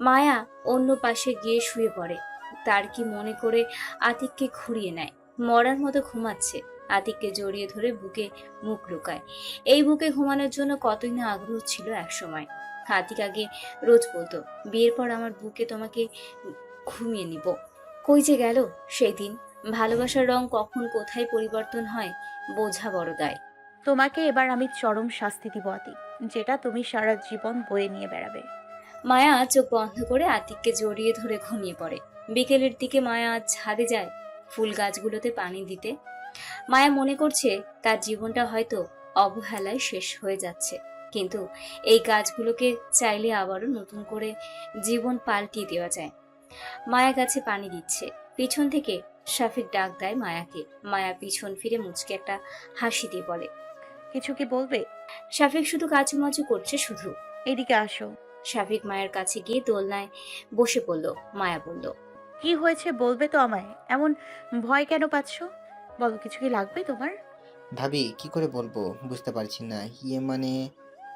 মায়া অন্য পাশে গিয়ে শুয়ে পড়ে। তার কি মনে করে আতিককে ঘুরিয়ে নেয়? মরার মতো ঘুমাচ্ছে। আতিককে জড়িয়ে ধরে বুকে মুখ লুকায়। এই বুকে ঘুমানোর জন্য কতই না আগ্রহ ছিল একসময়। আতিক আগে রোজ বলতো, বিয়ের পর আমার বুকে তোমাকে ঘুমিয়ে নিব। কই যে গেল সেই দিন ভালোবাসার রং কখন কোথায় পরিবর্তন হয় বোঝা বড় দায়। তোমাকে এবার আমি চরম শাস্তি দিব আতি যেটা তুমি সারা জীবন বয়ে নিয়ে বেড়াবে। মায়া চোখ বন্ধ করে আতিককে জড়িয়ে ধরে ঘুমিয়ে পড়ে। বিকেলের দিকে মায়া ছাদে যায় ফুল গাছগুলোতে পানি দিতে। মায়া মনে করছে তার জীবনটা হয়তো অবহেলায় শেষ হয়ে যাচ্ছে। কিন্তু এই গাছগুলোকে চাইলে আবারও নতুন করে জীবন পাল্টিয়ে দেওয়া যায়। মায়া গাছে পানি দিচ্ছে। পিছন থেকে শাফিক ডাক দেয় মায়াকে। মায়া পিছন ফিরে মুচকে একটা হাসি দিয়ে বলে কিছু কি বলবে? শাফিক শুধু কাচুমাচু করছে শুধু। এদিকে আসো। শাফিক মায়ের কাছে গিয়ে দোলনায় বসে পড়ল মায়া বলল কি হয়েছে বলবে তো আমায়? এমন ভয় কেন পাচ্ছ? বলো কিছু কি লাগবে তোমার? ভাবি কি করে বলব? বুঝতে পারছি না। ইয়ে মানে?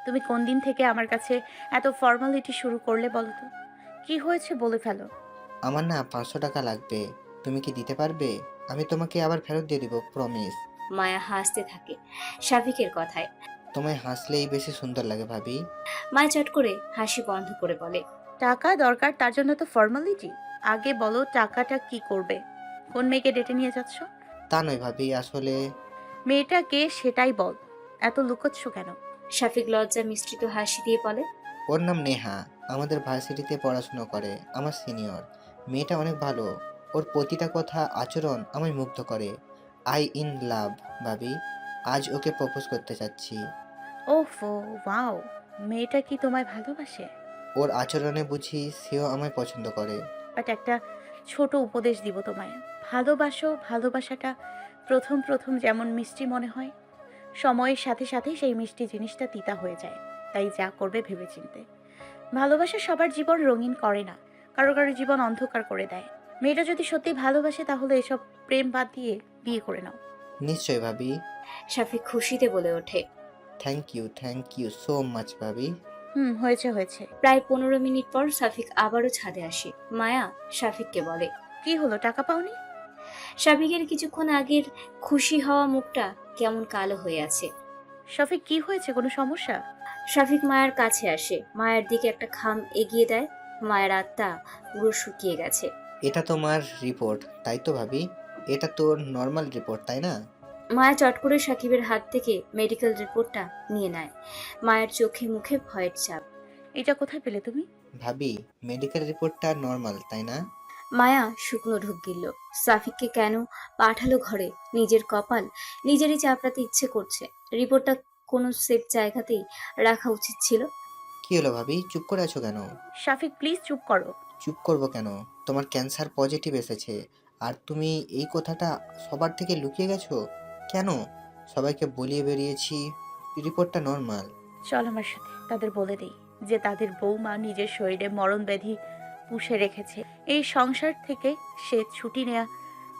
তুমি কোন দিন থেকে আমার কাছে এত ফর্মালিটি শুরু করলে বলো তো? কি হয়েছে বলে ফেলো। আমার না পাঁচশো টাকা লাগবে। তুমি কি দিতে পারবে? আমি তোমাকে আবার ফেরত দিয়ে দিব প্রমিস মায়া হাসতে থাকে শাফিকের কথায়। তোমায় হাসলেই বেশি সুন্দর লাগে ভাবি। মায়া চট করে হাসি বন্ধ করে বলে টাকা দরকার তার জন্য তো ফর্মালিটি আগে বলো টাকাটা কি করবে? কোন মেয়েকে ডেটে নিয়ে যাচ্ছ? তা নয় ভাবি আসলে মেয়েটা কে সেটাই বল এত লুকোচ্ছ কেন? শাফিক লজ্জা মিশ্রিত হাসি দিয়ে বলে ওর নাম নেহা আমাদের ভার্সিটিতে পড়াশোনা করে আমার সিনিয়র। মেয়েটা অনেক ভালো ওর প্রতিটা কথা আচরণ আমায় মুগ্ধ করে। আই ইন লাভ ভাবি। আজ ওকে প্রপোজ করতে চাচ্ছি ওফো ওয়াও মেয়েটা কি তোমায় ভালোবাসে? ওর আচরণে বুঝি সেও আমায় পছন্দ করে। বাট একটা ছোট উপদেশ দিব তোমায়। ভালোবাসো ভালোবাসাটা প্রথম প্রথম যেমন মিষ্টি মনে হয় সময়ের সাথে সাথে সেই মিষ্টি জিনিসটা তিতা হয়ে যায়। তাই যা করবে ভেবেচিন্তে। ভালোবাসা সবার জীবন রঙিন করে না কারও কারও জীবন অন্ধকার করে দেয়। মেয়েটা যদি সত্যি ভালোবাসে তাহলে এসব প্রেম বাদ দিয়ে বিয়ে করে নাও। নিশ্চয় ভাবি। শাফিক খুশিতে বলে ওঠে। Thank you thank you so much ভাবি। হুম হয়েছে হয়েছে। প্রায় পনেরো মিনিট পর শাফিক আবারও ছাদে আসে। মায়া শাফিককে বলে কি হলো টাকা পাওনি? শাফিকের কিছুক্ষণ আগের খুশি হওয়া মুখটা কেমন কালো হয়ে আছে। শফিক কি হয়েছে? কোনো সমস্যা? শাফিক মায়ের কাছে আসে। মায়ের দিকে একটা খাম এগিয়ে দেয়। মায়ের আত্মা পুরো শুকিয়ে গেছে। এটা তোমার রিপোর্ট তাই তো ভাবি? এটা তোর নর্মাল রিপোর্ট তাই না? মায়া চট করে সাকিবের হাত থেকে মেডিকেল রিপোর্টটা নিয়ে নেয়। মায়ের চোখে মুখে ভয়ের চাপ। এটা কোথায় পেলে তুমি? ভাবি মেডিকেল রিপোর্টটা নর্মাল তাই না? মায়া শুকনো ঢোক গিলল। সাফিককে কেন পাঠালো ঘরে? নিজের কপাল নিজেরই চাপড়াতে ইচ্ছে করছে। রিপোর্টটা কোনো সেফ জায়গাতেই রাখা উচিত ছিল। কি হলো ভাবি? চুপ করে আছো কেন? শাফিক প্লিজ চুপ করো। চুপ করব কেন? তোমার ক্যান্সার পজিটিভ এসেছে। আর তুমি এই কথাটা সবার থেকে লুকিয়ে গেছো? কেন? সবাইকে বলিয়ে বেরিয়েছি। রিপোর্টটা নর্মাল। চল আমার সাথে তাদের বলে দেই যে তাদের বৌমা নিজের শরীরে মরণ ব্যাধি পুষে রেখেছে। এই সংসার থেকে সে ছুটি নেয়া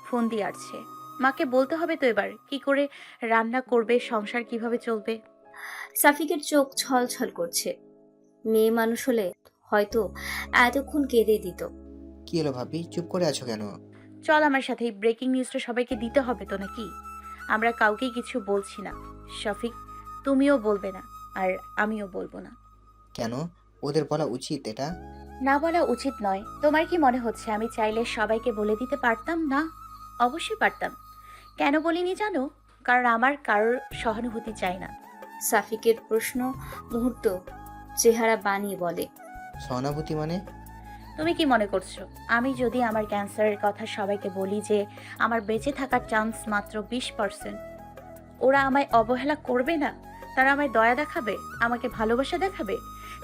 ফোন দিয়ে আসছে মাকে বলতে হবে তো এবার কি করে রান্না করবে সংসার কীভাবে চলবে? সাফিকের চোখ ছল ছল করছে। মেয়ে মানুষ হলে হয়তো এতক্ষণ কেঁদে দিত। কি হলো ভাবি? চুপ করে আছো কেন? চল আমার সাথে এই ব্রেকিং নিউজটা সবাইকে দিতে হবে তো নাকি? আমরা কাউকে কিছু বলছি না। শফিক তুমিও বলবে না আর আমিও বলব না। কেন? ওদের বলা উচিত এটা? না বলা উচিত নয়। তোমার কি মনে হচ্ছে আমি চাইলে সবাইকে বলে দিতে পারতাম না? অবশ্যই পারতাম। কেন বলিনি জানো? কারণ আমার কারোর সহানুভূতি চাই না। সাফিকের প্রশ্ন মুহূর্ত চেহারা বানিয়ে বলে। সহানুভূতি মানে? তুমি কি মনে করছ? আমি যদি আমার ক্যান্সারের কথা সবাইকে বলি যে আমার বেঁচে থাকার চান্স মাত্র বিশ পার্সেন্ট ওরা আমায় অবহেলা করবে না? তারা আমায় দয়া দেখাবে? আমাকে ভালোবাসা দেখাবে?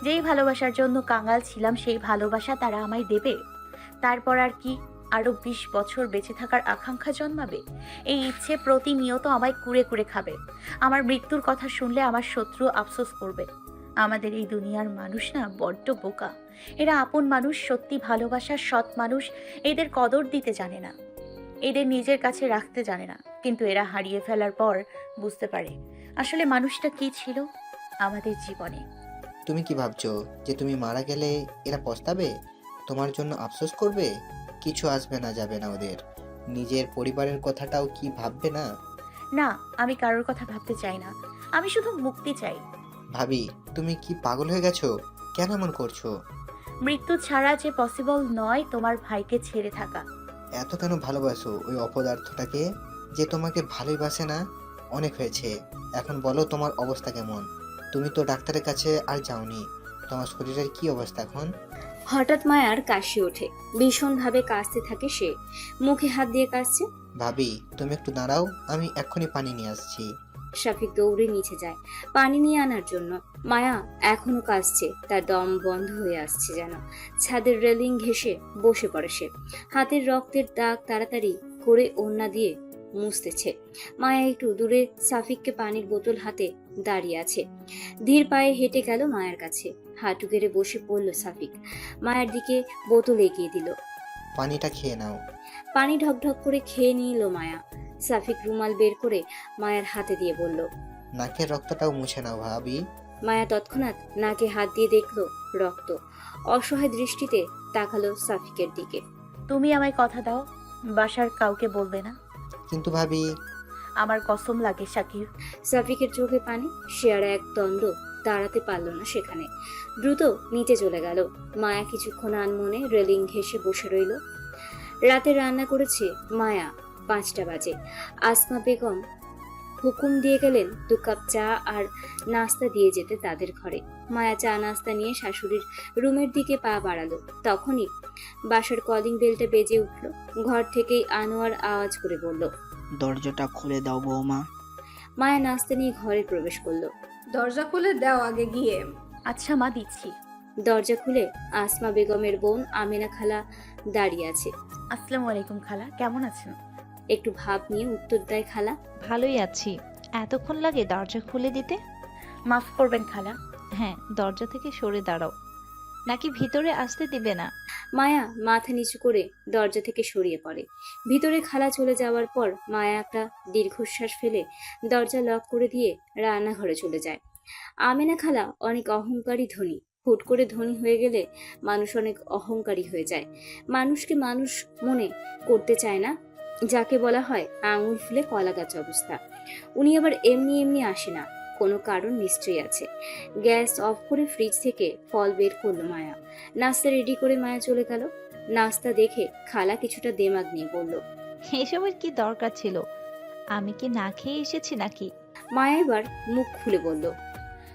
যেই ভালোবাসার জন্য কাঙাল ছিলাম, সেই ভালোবাসা তারা আমায় দেবে। তারপর আর কি? আরও বিশ বছর বেঁচে থাকার আকাঙ্ক্ষা জন্মাবে? এই ইচ্ছে প্রতিনিয়ত আমায় কুড়ে কুড়ে খাবে। আমার মৃত্যুর কথা শুনলে আমার শত্রু আফসোস করবে। আমাদের এই দুনিয়ার মানুষ না বড্ড বোকা। এরা আপন মানুষ সত্যি ভালোবাসার সৎ মানুষ এদের কদর দিতে জানে না। এদের নিজের কাছে রাখতে জানে না কিন্তু এরা হারিয়ে ফেলার পর বুঝতে পারে আসলে মানুষটা কি ছিল? আমাদের জীবনে। তুমি কি ভাবছ যে তুমি মারা গেলে এরা পস্তাবে? তোমার জন্য আফসোস করবে? কিছু আসবে না যাবে না ওদের। নিজের পরিবারের কথাটাও কি ভাববে না? না আমি কারোর কথা ভাবতে চাই না। আমি শুধু মুক্তি চাই। ভাবি তুমি কি পাগল হয়ে গেছো? কেন এমন করছ? মৃত্যু ছাড়া যে পসিবল নয় তোমার ভাইকে ছেড়ে থাকা। এত কেন ভালোবাসো ওই অপদার্থটাকে যে তোমাকে ভালোই বাসে না? অনেক হয়েছে। এখন বলো তোমার অবস্থা কেমন? তুমি তো ডাক্তারের কাছে আর যাওনি। তোমার শরীরের কি অবস্থা এখন? হঠাৎ মায়ার কাশি ওঠে। ভীষণভাবে কাশতে থাকে সে। মুখে হাত দিয়ে কাশছে। ভাবি তুমি একটু দাঁড়াও আমি এক্ষুনি পানি নিয়ে আসছি। শাফিক দৌড়ে নিচে যায়। পানি নিয়ে আনার জন্য। মায়া এখনও কাশছে তার দম বন্ধ হয়ে আসছে যেন। ছাদের রেলিং ঘেসে বসে পড়ে সে। হাতের রক্তের দাগ তাড়াতাড়ি করে ওড়না দিয়ে মুছতেছে। মায়া একটু দূরে সাফিককে পানির বোতল হাতে দাঁড়িয়ে আছে। ধীর পায়ে হেঁটে গেল মায়ের কাছে। হাঁটু গেড়ে বসে পড়ল সাফিক। মায়ের দিকে বোতল এগিয়ে দিল। পানিটা খেয়ে নাও। পানি ঢকঢক করে খেয়ে নিল মায়া। সাফিক রুমাল বের করে মায়ের হাতে দিয়ে বলল নাকের রক্তটাও মুছে নাও ভাবি। মায়া তৎক্ষণাৎ নাকে হাত দিয়ে দেখল রক্ত। অসহায় দৃষ্টিতে তাকালো সাফিকের দিকে। তুমি আমায় কথা দাও বাসার কাউকে বলবে না? কিন্তু ভাবি আমার কসম লাগে সাকিব সাফিকের চোখে পানি সে আর এক দ্বন্দ্ব দাঁড়াতে পারল না সেখানে। দ্রুত নিচে চলে গেল। মায়া কিছুক্ষণ আনমনে রেলিং ঘেসে বসে রইল। রাতে রান্না করেছে মায়া। পাঁচটা বাজে। আসমা বেগম হুকুম দিয়ে গেলেন দু কাপ চা আর নাস্তা দিয়ে যেতে তাদের ঘরে। মায়া চা নাস্তা নিয়ে শাশুড়ির রুমের দিকে পা বাড়ালো। তখনই বাসার কলিং বেলটা বেজে উঠল। ঘর থেকেই আনোয়ার আওয়াজ করে বলল দরজাটা খুলে দাও বৌমা। মায়া নাস্তা নিয়ে ঘরে প্রবেশ করল। দরজা খুলে দাও আগে গিয়ে। আচ্ছা মা দিচ্ছি। দরজা খুলে আসমা বেগমের বোন আমেনা খালা দাঁড়িয়ে আছে। আসসালামু আলাইকুম খালা কেমন আছেন? একটু ভাব নিয়ে উত্তর দেয় খালা। ভালোই আছি। এতক্ষণ লাগে দরজা খুলে দিতে? মাফ করবেন খালা। হ্যাঁ দরজা থেকে সরে দাঁড়াও। নাকি ভিতরে আসতে দিবে না? মায়া মাথা নিচু করে দরজা থেকে সরিয়ে পড়ে। ভিতরে খালা চলে যাওয়ার পর মায়া একটা দীর্ঘশ্বাস ফেলে দরজা লক করে দিয়ে রান্নাঘরে চলে যায়। আমেনা খালা অনেক অহংকারী ধনী। হুট করে ধনী হয়ে গেলে মানুষ অনেক অহংকারী হয়ে যায়। মানুষকে মানুষ মনে করতে চায় না যাকে বলা হয় আঙুল ফুলে কলা গাছ অবস্থা। উনি আবার এমনি এমনি আসে না কোনো কারণ নিশ্চয়ই আছে। গ্যাস অফ করে ফ্রিজ থেকে ফল বের করল মায়া। নাস্তা রেডি করে মায়া চলে গেল। নাস্তা দেখে খালা কিছুটা দেমাগ নিয়ে বলল এসবের কি দরকার ছিল? আমি কি না খেয়ে এসেছি নাকি? মায়া এবার মুখ খুলে বলল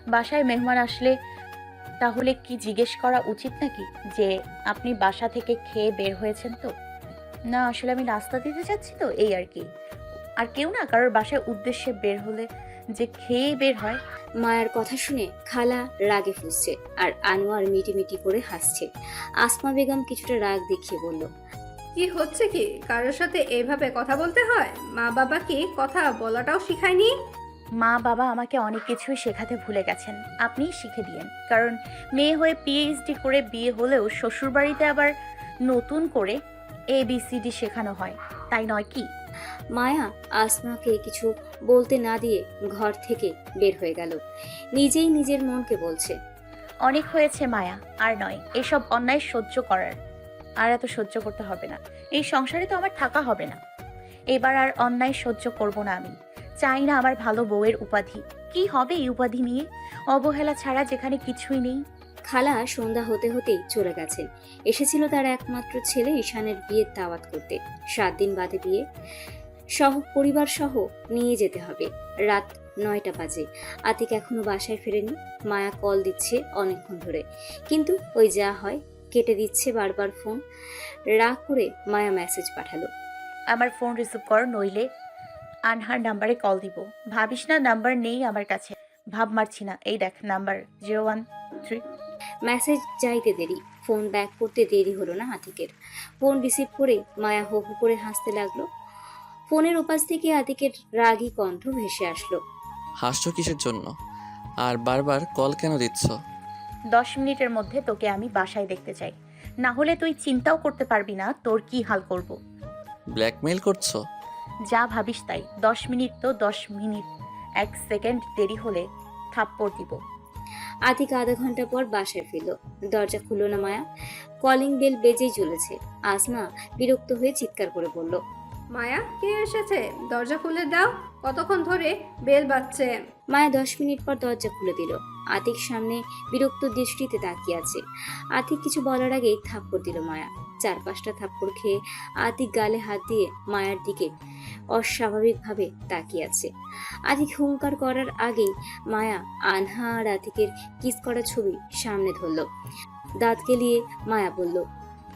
বাসায় মেহমান আসলে তাহলে কি জিজ্ঞেস করা উচিত নাকি যে আপনি বাসা থেকে খেয়ে বের হয়েছেন তো? না আসলে আমি নাস্তা দিতে চাচ্ছি তো এই আর কি। আর কেউ না কারোর বাসায় উদ্দেশ্যে বের হলে যে খেয়ে বের হয়। মায়ের কথা শুনে খালা রাগে ফুসছে আর আনোয়ার মিটিমিটি করে হাসছে। আসমা বেগম কিছুটা রাগ দেখিয়ে বলল কি হচ্ছে কি? কারোর সাথে এভাবে কথা বলতে হয়? মা বাবা কি কথা বলাটাও শিখায়নি? মা বাবা আমাকে অনেক কিছুই শেখাতে ভুলে গেছেন। আপনি শিখে দিয়েন। কারণ মেয়ে হয়ে পিএইচডি করে বিয়ে হলেও শ্বশুরবাড়িতে আবার নতুন করে এ বি সি ডি শেখানো হয়। তাই নয় কি? মায়া আসমাকে কিছু বলতে না দিয়ে ঘর থেকে বের হয়ে গেল। নিজেই নিজের মনকে বলছে অনেক হয়েছে মায়া আর নয় এসব অন্যায় সহ্য করার। আর এত সহ্য করতে হবে না। এই সংসারে তো আমার থাকা হবে না। এবার আর অন্যায় সহ্য করব না আমি। চাই না আমার ভালো বউয়ের উপাধি। কি হবে এই উপাধি নিয়ে? অবহেলা ছাড়া যেখানে কিছুই নেই। খালা সন্ধ্যা হতে হতেই চলে গেছেন। এসেছিল তার একমাত্র ছেলে ঈশানের বিয়ের দাওয়াত করতে। সাত দিন বাদে বিয়ে। সহ পরিবার সহ নিয়ে যেতে হবে। রাত নয়টা বাজে। আতিক এখনও বাসায় ফেরেনি। মায়া কল দিচ্ছে অনেকক্ষণ ধরে। কিন্তু ওই যা হয়, কেটে দিচ্ছে বারবার ফোন। রাগ করে মায়া মেসেজ পাঠালো। আমার ফোন রিসিভ কর, নইলে আনহার নাম্বারে কল দিব। ভাবিস না, নাম্বার নেই আমার কাছে। ভাব মারছি না। এই দেখ, number zero one three. Message যাইতে দেরি ফোন ব্যাক করতে দেরি হলো না আতিকের। ফোন রিসিভ করে মায়া হো হো করে হাসতে লাগল। ফোনের উপাস থেকে আতিকের রাগী কণ্ঠ ভেসে আসলো। হাসছো কিসের জন্য? আর বারবার কল কেন দিচ্ছ? দশ মিনিটের মধ্যে তোকে আমি বাসায় দেখতে চাই। না হলে তুই চিন্তাও করতে পারবি না তোর কি হাল করব। ব্ল্যাকমেইল করছ? যা ভাবিস তাই। দশ মিনিট তো দশ মিনিট। এক সেকেন্ড দেরি হলে থাপ্পড় দিব। আতিক আধা ঘণ্টা পর বাসায় ফিরল। দরজা খুলল না মায়া। কলিং বেল বেজেই চলেছে আসমা বিরক্ত হয়ে চিৎকার করে বলল মায়া কে এসেছে? দরজা খুলে দাও। কতক্ষণ ধরে বেল বাজছে? মায়া দশ মিনিট পর দরজা খুলে দিল। আতিক সামনে বিরক্ত দৃষ্টিতে তাকিয়ে আছে। আতিক কিছু বলার আগেই থাপ্পড় দিল মায়া। চার পাঁচটা থাপ্পড় খেয়ে আদি গালে হাত দিয়ে মায়ার দিকে অস্বাভাবিকভাবে তাকিয়ে আছে। আধিক হুঙ্কার করার আগেই মায়া আনহা আর আতিকের কিস করা ছবি সামনে ধরল। দাঁত গেলিয়ে মায়া বলল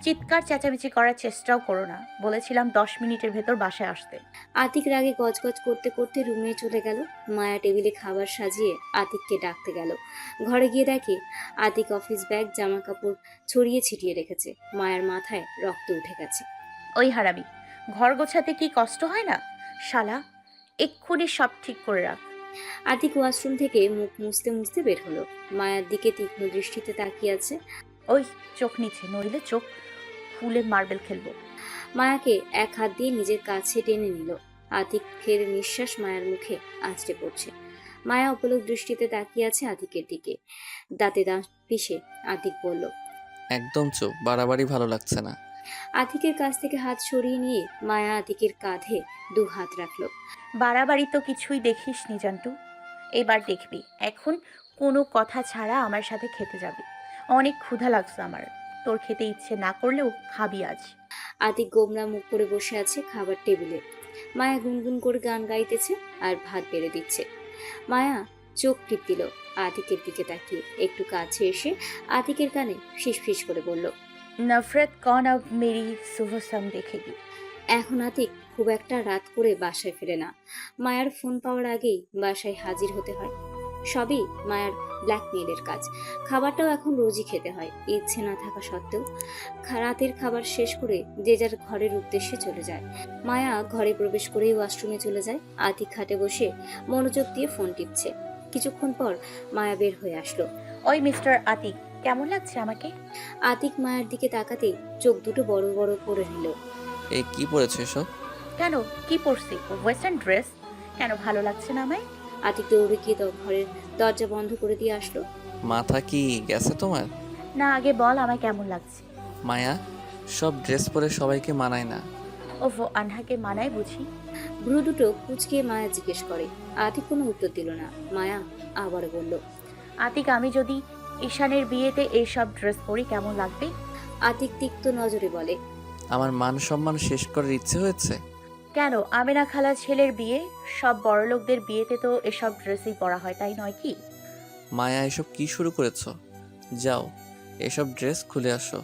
চিৎকার চেঁচামেচি করার চেষ্টাও করো না বলেছিলাম দশ মিনিটের ভেতর বাসায় আসতে। আতিক রাগে গজগজ করতে করতে রুমে চলে গেল। মায়া টেবিলে খাবার সাজিয়ে আতিককে ডাকতে গেল। ঘরে গিয়ে দেখে আতিক অফিস ব্যাগ জামা কাপড় ছড়িয়ে ছিটিয়ে রেখেছে। মায়ের মাথায় রক্ত উঠে গেছে। ওই হারামি ঘর গোছাতে কি কষ্ট হয় না? শালা এক্ষুনি সব ঠিক করে রাখ। আতিক ওয়াশরুম থেকে মুখ মুছতে মুছতে বের হলো। মায়ের দিকে তীক্ষ্ণ দৃষ্টিতে তাকিয়ে আছে। ওই চোখ নিচে নইলে চোখ ফুলে মার্বেল খেলব। মায়াকে এক হাত দিয়ে নিজের কাছে টেনে নিল। আতিকের নিঃশ্বাস মায়ের মুখে আঁচড়ে পড়ছে। মায়া অপলক দৃষ্টিতে তাকিয়ে আছে আতিকের দিকে। দাঁতে দাঁত পিষে আতিক বলল একদম চুপ বাড়াবাড়ি ভালো লাগছে না। আতিকের কাছ থেকে হাত সরিয়ে নিয়ে মায়া আতিকের কাঁধে দু হাত রাখল। বাড়াবাড়ি তো কিছুই দেখিস নি জান্টু। এবার দেখবি এখন কোনো কথা ছাড়া আমার সাথে খেতে যাবি। অনেক ক্ষুধা লাগছে আমার। তোর খেতে ইচ্ছে না করলেও খাবি আজ। আতিক গোমরা মুখ করে বসে আছে খাবার টেবিলে। মায়া গুনগুন করে গান গাইতেছে আর ভাত বেড়ে দিচ্ছে। মায়া চোখ টিপ দিল আতিকের দিকে তাকিয়ে। একটু কাছে এসে আতিকের কানে ফিসফিস করে বলল নফরত কন আব মেরি সুভসম দেখেগি। এখন আতিক খুব একটা রাত করে বাসায় ফেরে না। মায়ার ফোন পাওয়ার আগেই বাসায় হাজির হতে হয়। সবই মায়ার ব্ল্যাকমেইলের কাজ। খাবারটাও এখন রোজই খেতে হয় ইচ্ছে না থাকা সত্ত্বেও। রাতের খাবার শেষ করে যে যার ঘরের উদ্দেশ্যে চলে যায়। মায়া ঘরে প্রবেশ করেই ওয়াশরুমে চলে যায় আতিক খাটে বসে মনোযোগ দিয়ে ফোন টিপছে। কিছুক্ষণ পর মায়া বের হয়ে আসলো। ওই মিস্টার আতিক কেমন লাগছে আমাকে? আতিক মায়ের দিকে তাকাতেই চোখ দুটো বড় বড় করে নিল। এই কি পড়েছো এসব? কেন? কি পরছি ওয়েস্টার্ন ড্রেস? কেন ভালো লাগছে না আমায়? আতিক দৌড়ে গিয়ে দ- ঘরের দরজা বন্ধ করে দিয়ে আসলো। মাথা কি গেছে তোমার? না আগে বল আমায় কেমন লাগছে। মায়া সব ড্রেস পরে সবাইকে মানায় না। ওফো আনহাকে মানায় বুঝি। ভ্রু দুটো কুচকে মায়া জিজ্ঞেস করে। আতিক কোনো উত্তর দিল না। মায়া আবার বলল আতিক আমি যদি ঈশানের বিয়েতে এইসব ড্রেস পরি কেমন লাগবে? আতিক তিক্ত নজরে বলে আমার মান সম্মান শেষ করার ইচ্ছে হয়েছে? কেন আমেনা খালা ছেলের বিয়ে? সব বড়লোকদের বিয়েতে তো এসব ড্রেসই পরা হয় তাই নয় কি? মায়া এসব কি শুরু করেছ? যাও এসব ড্রেস খুলে আসো।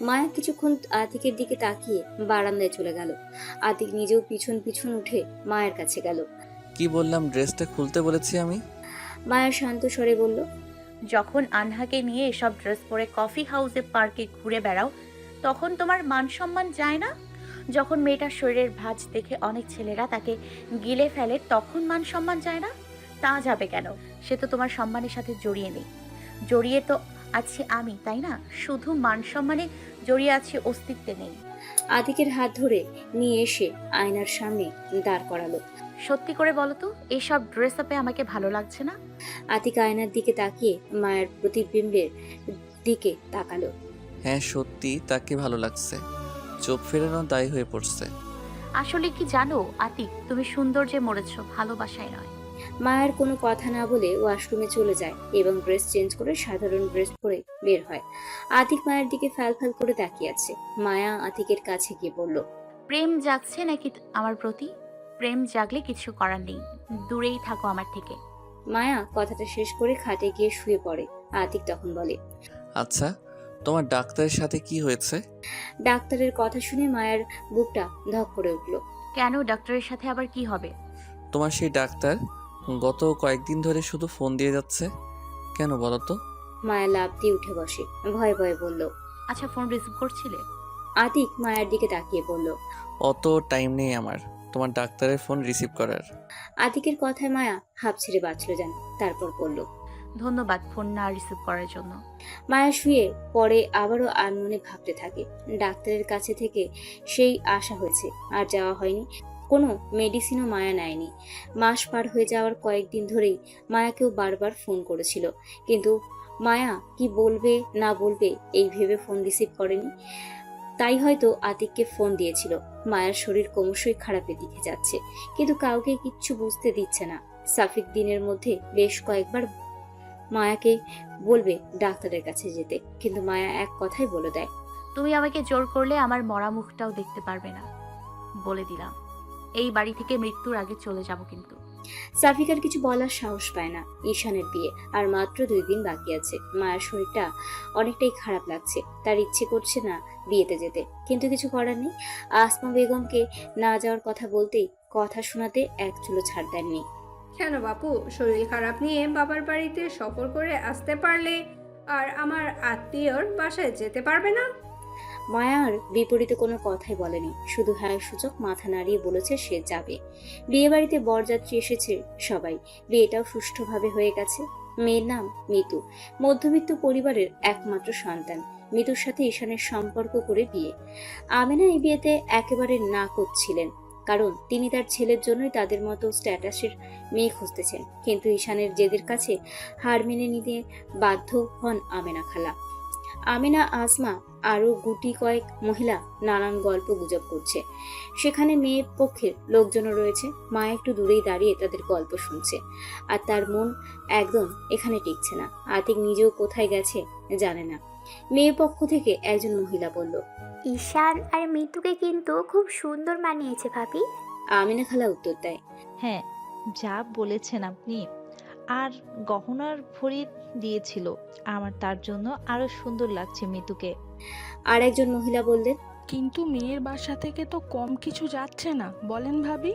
মায়া কিছুক্ষণ আতিকের দিকে তাকিয়ে বারান্দায় চলে গেল। আতিক নিজেও পিছন পিছন উঠে মায়ের কাছে গেল। কি বললাম ড্রেসটা খুলতে বলেছি আমি? মায়া শান্ত স্বরে বলল যখন আনহাকে নিয়ে এসব ড্রেস পরে কফি হাউসে পার্কে ঘুরে বেড়াও তখন তোমার মান সম্মান যায় না? যখন মেয়েটার শরীরের ভাঁজ দেখে অনেক ছেলেরা তাকে গিলে ফেলে তখন মান সম্মান যায় না? তা যাবে কেন? সে তো তোমার সম্মানের সাথে জড়িয়ে নেই। জড়িয়ে তো আছি আমি তাই না? শুধু মান সম্মানে জড়িয়ে আছি অস্তিত্বে নেই। আদিকের হাত ধরে নিয়ে এসে আয়নার সামনে দাঁড় করালো। সত্যি করে বলো তো এইসব ড্রেস আপে আমাকে ভালো লাগছে না? আতিক আয়নার দিকে তাকিয়ে মায়ের প্রতিবিম্বের দিকে তাকালো। হ্যাঁ সত্যি তাকে ভালো লাগছে। চোখ ফেরানো দায়ী হয়ে পড়ছে। আসলে কি জানো আতিক তুমি সুন্দর যে মরেছ ভালোবাসায় নয়। মায়ের কোনো কথা না বলে ওয়াশরুমে চলে যায় এবং ড্রেস চেঞ্জ করে সাধারণ ড্রেস পরে বের হয়। আতিক মায়ের দিকে ফ্যাল ফ্যাল করে তাকিয়ে আছে। মায়া আতিকের কাছে গিয়ে বলল প্রেম জাগছে নাকি আমার প্রতি? প্রেম জাগলে কিছু করার নেই। দূরেই থাকো আমার থেকে। মায়া কথাটা শেষ করে খাটে গিয়ে শুয়ে পড়ে। আতিক তখন বলে আচ্ছা তোমার ডাক্তারের সাথে কি হয়েছে? ডাক্তারের কথা শুনে মায়ের বুকটা ধক করে উঠল। কেন? ডাক্তারের সাথে আবার কি হবে? তোমার সেই ডাক্তার গত কয়েকদিন ধরে শুধু ফোন দিয়ে যাচ্ছে? কেন বলো তো? মায়া লাভ দিয়ে উঠে বসে ভয়ে ভয়ে বলল আচ্ছা ফোন রিসিভ করছিলে? আতিক মায়ের দিকে তাকিয়ে বলল অত টাইম নেই আমার তোমার ডাক্তারের ফোন রিসিভ করার। আতিকের কথায় মায়া হাফ ছেড়ে বাঁচল যান তারপর বলল ধন্যবাদ ফোন না রিসিভ করার জন্য। মায়া শুয়ে পরে আবারও আনমনে ভাবতে থাকে। ডাক্তারের কাছে থেকে সেই আশা হয়েছে, আর যাওয়া হয়নি। কোনো মেডিসিনও মায়া নেয়নি। মাস পার হয়ে যাওয়ার কয়েকদিন ধরেই মায়াকেও বারবার ফোন করেছিল। কিন্তু মায়া কি বলবে, না বলবে এই ভেবে ফোন রিসিভ করেনি। তাই হয়তো আতিককে ফোন দিয়েছিল। মায়ার শরীর ক্রমশই খারাপের দিকে যাচ্ছে। কিন্তু কাউকে কিচ্ছু বুঝতে দিচ্ছে না। সাফিক দিনের মধ্যে বেশ কয়েকবার মায়াকে বলবে ডাক্তারের কাছে যেতে কিন্তু মায়া এক কথাই বলে দেয় তুমি আমাকে জোর করলে আমার মরা মুখটাও দেখতে পারবে না বলে দিলাম। এই বাড়ি থেকে মৃত্যুর আগে চলে যাব কিন্তু। সাফিকার কিছু বলার সাহস পায় না ঈশানের বিয়ে আর মাত্র দুই দিন বাকি আছে। মায়ের শরীরটা অনেকটাই খারাপ লাগছে তার ইচ্ছে করছে না বিয়েতে যেতে কিন্তু কিছু করার নেই। আসমা বেগমকে না যাওয়ার কথা বলতেই কথা শোনাতে এক চুলো ছাড় দেননি। কেন বাপু? শরীর খারাপ নিয়ে বাবার বাড়িতে সফর করে আসতে পারলে আর আমার আত্মীয়র বাসায় যেতে পারবে না? মায়ার বিপরীতে কোনো কথাই বলেনি। শুধু হ্যাঁ সূচক মাথা নাড়িয়ে বলেছে সে যাবে। বিয়ে বাড়িতে বরযাত্রী এসেছে সবাই। বিয়েটাও সুষ্ঠুভাবে হয়ে গেছে। মেয়ের নাম মিতু। মধ্যবিত্ত পরিবারের একমাত্র সন্তান। মিতুর সাথে ঈশানের সম্পর্ক করে বিয়ে। আমেনা এই বিয়েতে একেবারে না করছিলেন কারণ তিনি তার ছেলের জন্যই তাদের মতো স্ট্যাটাসের মেয়ে খুঁজতেছেন। কিন্তু ঈশানের জেদের কাছে হার মেনে নিতে বাধ্য হন আমেনা খালা। আমিনা, আসমা আরও গুটি কয়েক মহিলা নানান গল্প গুজব করছে। সেখানে মেয়ের পক্ষের লোকজনও রয়েছে। মা একটু দূরেই দাঁড়িয়ে তাদের গল্প শুনছে। আর তার মন একদম এখানে টিকছে না। আতিক নিজেও কোথায় গেছে জানে না। মেয়ের পক্ষ থেকে একজন মহিলা বলল ঈশান আর মিতুকে কিন্তু খুব সুন্দর মানিয়েছে ভাবি। আমিনা খালা উত্তর দেয় হ্যাঁ যা বলেছেন আপনি। আর গহনার ভরি দিয়েছিল আমার তার জন্য আরও সুন্দর লাগছে মিতুকে। আর একজন মহিলা বললেন কিন্তু মেয়ের বাসা থেকে তো কম কিছু যাচ্ছে না বলেন ভাবি।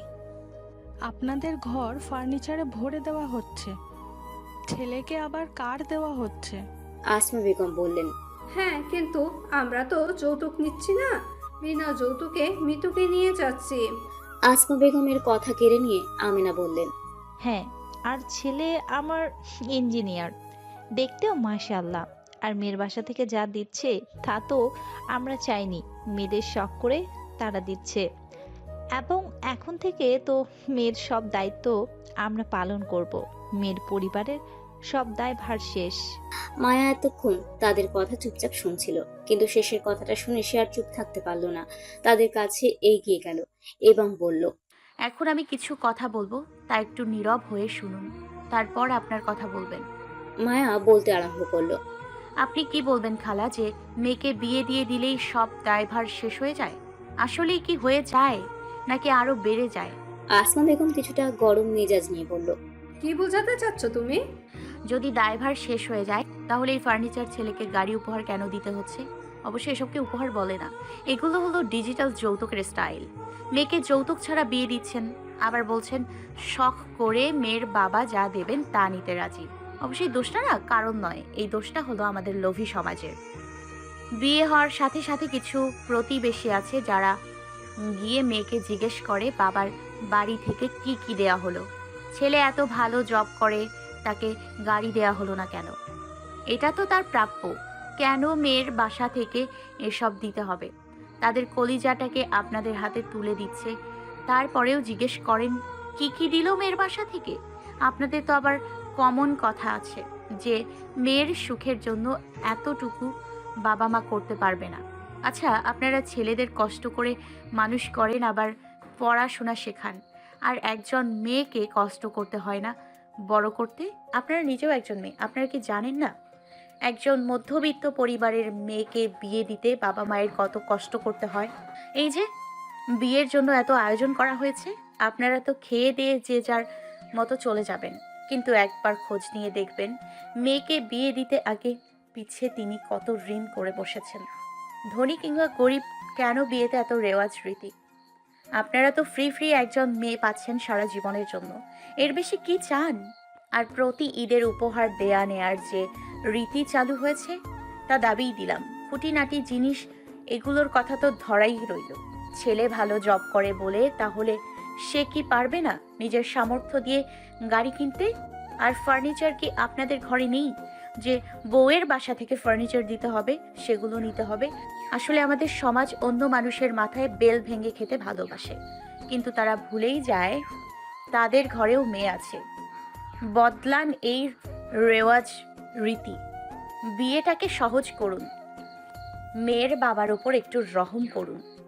আপনাদের ঘর ফার্নিচারে ভরে দেওয়া হচ্ছে ছেলেকে আবার কার দেওয়া হচ্ছে? আসমা বেগম বললেন হ্যাঁ কিন্তু আমরা তো যৌতুক নিচ্ছি না। বিনা যৌতুকে মিতুকে নিয়ে যাচ্ছি। আসমা বেগমের কথা কেড়ে নিয়ে আমিনা বললেন হ্যাঁ আর ছেলে আমার ইঞ্জিনিয়ার। দেখতেও মাশাল্লাহ আর মেয়ের বাসা থেকে যা দিচ্ছে তা তো আমরা চাইনি। মেয়েদের শখ করে তারা দিচ্ছে। এবং এখন থেকে তো মেয়ের সব দায়িত্ব আমরা পালন করব। মেয়ের পরিবারের সব দায়ভার শেষ। মায়া এতক্ষণ তাদের কথা চুপচাপ শুনছিল কিন্তু শেষের কথাটা শুনে সে আর চুপ থাকতে পারল না। তাদের কাছে এগিয়ে গেল এবং বলল এখন আমি কিছু কথা বলব তা একটু নীরব হয়ে শুনুন তারপর আপনার কথা বলবেন। মায়া বলতে আরম্ভ করল আপনি কি বলবেন খালা যে মেয়েকে বিয়ে দিয়ে দিলেই সব দায়ভার শেষ হয়ে যায়? আসলেই কি হয়ে যায় নাকি আরও বেড়ে যায়? আসমা বেগম কিছুটা গরম মেজাজ নিয়ে বলল কি বোঝাতে চাচ্ছ তুমি? যদি দায়ভার শেষ হয়ে যায়, তাহলে এই ফার্নিচার ছেলেকে গাড়ি উপহার কেন দিতে হচ্ছে? অবশ্যই এসবকে উপহার বলে না। এগুলো হলো ডিজিটাল যৌতুকের স্টাইল। মেয়েকে যৌতুক ছাড়া বিয়ে দিচ্ছেন। আবার বলছেন, শখ করে মেয়ের বাবা যা দেবেন তা নিতে রাজি। অবশ্যই দোষটা না কারণ নয়, এই দোষটা হলো আমাদের লোভী সমাজের। বিয়ে হওয়ার সাথে সাথে কিছু প্রতিবেশী আছে যারা গিয়ে মেয়েকে জিজ্ঞেস করে, বাবার বাড়ি থেকে কি কি দেয়া হলো? ছেলে এত ভালো জব করে তাকে গাড়ি দেয়া হলো না কেন? এটা তো তার প্রাপ্য। কেন মেয়ের বাসা থেকে এসব দিতে হবে? তাদের কলিজাটাকে আপনাদের হাতে তুলে দিচ্ছে। তারপরেও জিজ্ঞেস করেন, কি কি দিল মেয়ের বাসা থেকে? আপনাদের তো আবার কমন কথা আছে যে, মেয়ের সুখের জন্য এতটুকু বাবা মা করতে পারবে না। আচ্ছা আপনারা ছেলেদের কষ্ট করে মানুষ করেন, আবার পড়াশোনা শেখান। আর একজন মেয়েকে কষ্ট করতে হয় না? বড় করতে? আপনারা নিজেও একজন মেয়ে। আপনারা কি জানেন না? একজন মধ্যবিত্ত পরিবারের মেয়েকে বিয়ে দিতে বাবা মায়ের কত কষ্ট করতে হয়? এই যে, বিয়ের জন্য এত আয়োজন করা হয়েছে, আপনারা তো খেয়ে দিয়ে যে যার মতো চলে যাবেন। কিন্তু একবার খোঁজ নিয়ে দেখবেন, মেয়েকে বিয়ে দিতে আগে পিছে তিনি কত ঋণ করে বসেছেন। ধনী কিংবা গরিব কেন বিয়েতে এত রেওয়াজ রীতি? আপনারা তো ফ্রি ফ্রি একজন মেয়ে পাচ্ছেন সারা জীবনের জন্য। এর বেশি কি চান? আর প্রতি ঈদের উপহার দেয়া নেয়ার যে রীতি চালু হয়েছে, তা দাবিই দিলাম। খুঁটিনাটি জিনিস, এগুলোর কথা তো ধরাই রইল। ছেলে ভালো জব করে বলে, তাহলে সে কি পারবে না নিজের সামর্থ্য দিয়ে গাড়ি কিনতে? আর ফার্নিচার কি আপনাদের ঘরে নেই? যে বউয়ের বাসা থেকে ফার্নিচার দিতে হবে, সেগুলো নিতে হবে। আসলে আমাদের সমাজ অন্য মানুষের মাথায় বেল ভেঙে খেতে ভালোবাসে। কিন্তু তারা ভুলেই যায়, তাদের ঘরেও মেয়ে আছে। বদলান এই রেওয়াজ রীতি। বিয়েটাকে সহজ করুন। মেয়ের বাবার ওপর একটু রহম করুন।